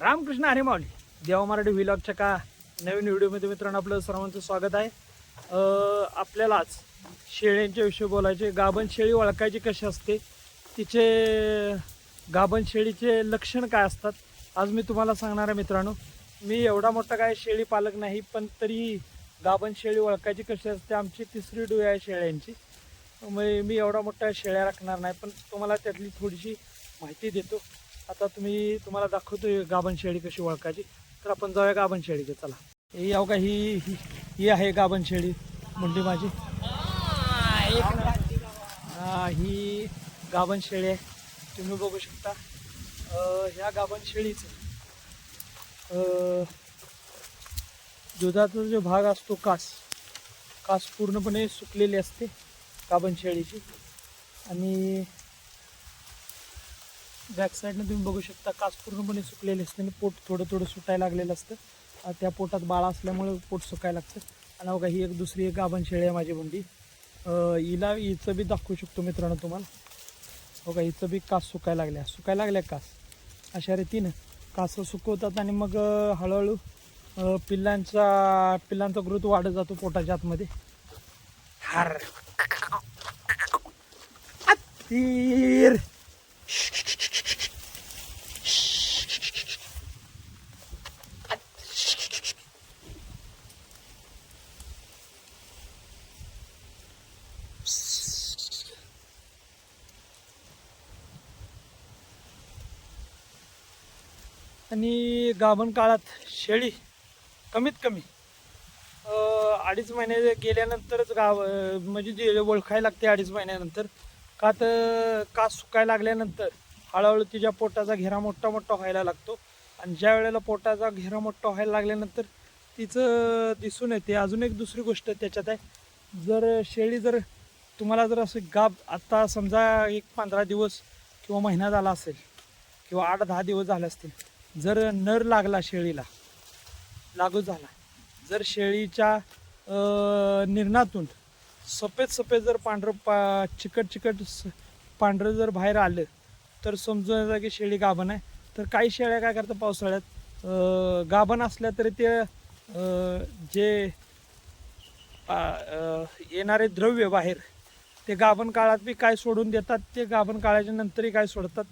रामकृष्ण हरी माऊली. देवा मराठी व्हिलॉगच्या का नवीन व्हिडिओमध्ये मित्रांनो आपलं सर्वांचं स्वागत आहे. आपल्यालाच आपल्याला आज शेळ्यांच्या विषयी बोलायचे गाभण शेळी ओळखायची कशी असते तिचे गाभण शेळीचे लक्षण काय असतात आज मी तुम्हाला सांगणार आहे मित्रांनो. मी एवढा मोठा काय शेळी पालक नाही पण तरी गाभण शेळी ओळखायची कशी असते आमची तिसरी डोळी आहे शेळ्यांची. मग मी एवढा मोठा शेळ्या राखणार नाही पण तुम्हाला त्यातली थोडीशी माहिती देतो. आता तुम्ही तुम्हाला दाखवतो गाभण शेळी कशी ओळखायची. तर आपण जाऊया गाभण शेळीकडे चला. हे याव का? ही ही- ही आहे गाभण शेळी मुंडी माझी. हा, ही गाभण शेळी आहे. तुम्ही बघू शकता. ह्या गाभण शेळीचं दुधाचा जो भाग असतो कास कास पूर्णपणे सुकलेली असते गाभण शेळीची. आणि बॅक साईडनं तुम्ही बघू शकता कास पूर्णपणे सुकलेले असते आणि पोट थोडं थोडं सुटायला लागलेलं असतं. त्या पोटात बाळा असल्यामुळे पोट सुकायला लागतं. आणि बघा ही एक दुसरी एक गाभण शेळी आहे माझी बुंडी हिला हिचं बी दाखवू शकतो मित्रांनो तुम्हाला. बघा हिचं बी कास सुकायला लागल्या. सुकायला लागल्या कास अशा रीतीनं कास सुकवतात आणि मग हळूहळू पिल्लांचा पिल्लांचा ग्रोथ वाढत जातो पोटाच्या आतमध्ये. हार. तीर आणि गाभण काळात शेळी कमीत कमी अडीच महिने गेल्यानंतरच गाव म्हणजे जे ओळखायला लागते अडीच महिन्यानंतर का तर कास सुकायला लागल्यानंतर हळूहळू तिच्या पोटाचा घेरा मोठा मोठा व्हायला लागतो. आणि ज्या वेळेला पोटाचा घेरा मोठा व्हायला लागल्यानंतर तिचं दिसून येते. अजून एक दुसरी गोष्ट त्याच्यात आहे जर शेळी जर तुम्हाला जर असं गाब आत्ता समजा एक पंधरा दिवस किंवा महिना झाला असेल किंवा आठ दहा दिवस झाले असतील जर नर लागला शेळीला लागू झाला. जर शेळीच्या निर्णातून सफेद सफेद जर पांढरं पा चिकट चिकट स- पांढरं जर बाहेर आलं तर समजून येतं की शेळी गाभण आहे. तर काही शेळ्या काय करतात पावसाळ्यात? गाभण असल्या तरी ते जे येणारे द्रव्य बाहेर ते गाभण काळात बी काय सोडून देतात? ते गाभण काळाच्या नंतरही काय सोडतात?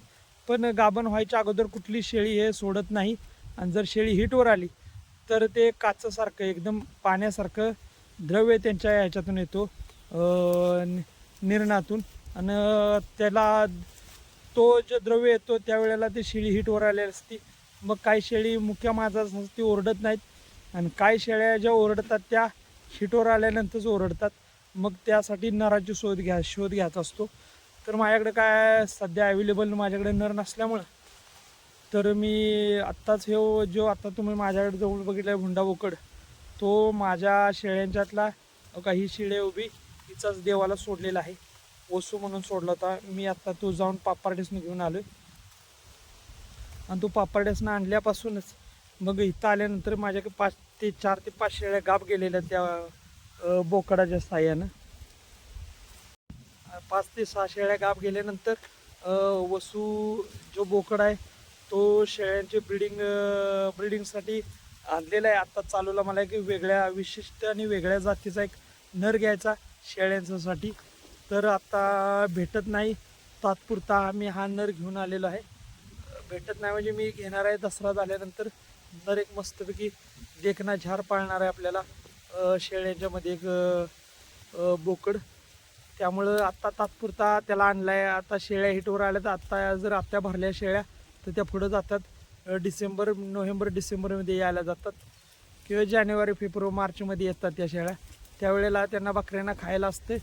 पण गाभण व्हायच्या अगोदर कुठली शेळी हे सोडत नाही. आणि जर शेळी हिटवर आली तर ते काचसारखं एकदम पाण्यासारखं द्रव्य त्यांच्या ह्याच्यातून येतो नि- निर्णातून. आणि त्याला तो जे द्रव्य येतो त्यावेळेला ती शेळी हिटवर आलेली असती. मग काही शेळी मुख्य माझाच ती ओरडत नाहीत. आणि काही शेळ्या ज्या ओरडतात त्या हिटवर आल्यानंतरच ओरडतात. मग त्यासाठी नराची शोध घ्या शोध घ्यायचा असतो. तर माझ्याकडे काय सध्या अवेलेबल माझ्याकडे नर नसल्यामुळं. तर मी आत्ताच हे जो आत्ता तुम्ही माझ्याकडे जवळ बघितला भुंडा बोकड तो माझ्या शेळ्यांच्यातला काही शिळे उभी हिचाच देवाला सोडलेला आहे. वसू म्हणून सोडला होता. मी आत्ता तो जाऊन पापार्डेसनं घेऊन आलो आणि तो पापार्डेसनं आणल्यापासूनच मग इथं आल्यानंतर माझ्याकडे पाच ते चार ते पाच शेळ्या गाप गेलेल्या त्या बोकडाच्या साह्यानं. पाच ते सहा शेळ्या गाप गेल्यानंतर वसू जो बोकड आहे तो शेळ्यांचे ब्रिडिंग ब्रिडिंगसाठी आणलेला आहे. आत्ता चालूला मला एक वेगळ्या विशिष्ट आणि वेगळ्या जातीचा एक नर घ्यायचा शेळ्यांच्यासाठी. तर आत्ता भेटत नाही. तात्पुरता आम्ही हा नर घेऊन आलेलो आहे. भेटत नाही म्हणजे मी घेणार आहे दसरा झाल्यानंतर. नर एक मस्तपैकी देखना झार पाळणार आहे आपल्याला. शेळ्यांच्यामध्ये एक बोकड. त्यामुळं आत्ता तात्पुरता त्याला आणलाय. आता शेळ्या हिटवर आल्या तर आत्ता जर आत्या भरल्या शेळ्या तर त्या पुढं जातात. डिसेंबर नोव्हेंबर डिसेंबरमध्ये यायला जातात. किंवा जानेवारी फेब्रुवारी मार्चमध्ये येतात त्या शेळ्या. त्यावेळेला त्यांना बकऱ्यांना खायला असते.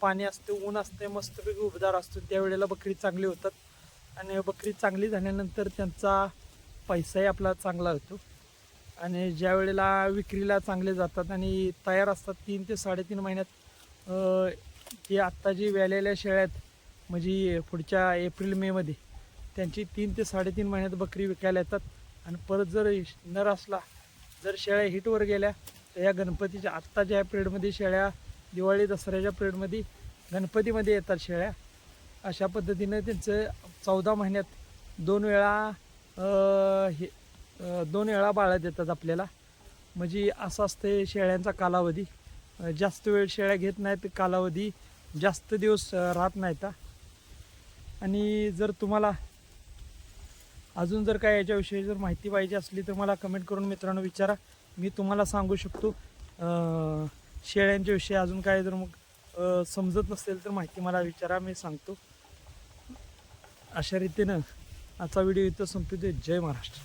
पाणी असते ऊन असते मस्तपैकी उबदार असतो. त्यावेळेला बकरी चांगली होतात. आणि बकरी चांगली झाल्यानंतर त्यांचा पैसाही आपला चांगला होतो. आणि ज्या वेळेला विक्रीला चांगले जातात आणि तयार असतात तीन ते साडेतीन महिन्यात अ, आत्ता जी व्यालेल्या शेळ्या आहेत म्हणजे पुढच्या एप्रिल मेमध्ये त्यांची तीन ते साडेतीन महिन्यात बकरी विकायला येतात. आणि परत जर नर असला जर शेळ्या हिटवर गेल्या तर या गणपतीच्या आत्ता ज्या पिरियडमध्ये शेळ्या दिवाळी दसऱ्याच्या पिरियडमध्ये गणपतीमध्ये येतात शेळ्या. अशा पद्धतीनं त्यांचं चौदा महिन्यात दोन वेळा हे दोन वेळा बाळा देतात आपल्याला. म्हणजे असं असते शेळ्यांचा कालावधी. जास्त वेळ शेळ्या घेत नाहीत कालावधी जास्त दिवस राहत नाहीत आणि जर तुम्हाला अजून जर काय याच्याविषयी जर माहिती पाहिजे असली तर मला कमेंट करून मित्रांनो विचारा. मी तुम्हाला सांगू शकतो शेळ्यांच्या विषयी अजून काय जर मग समजत नसेल तर माहिती मला विचारा मी सांगतो. अशा रीतीनं आजचा व्हिडिओ इथं संपतो जय महाराष्ट्र.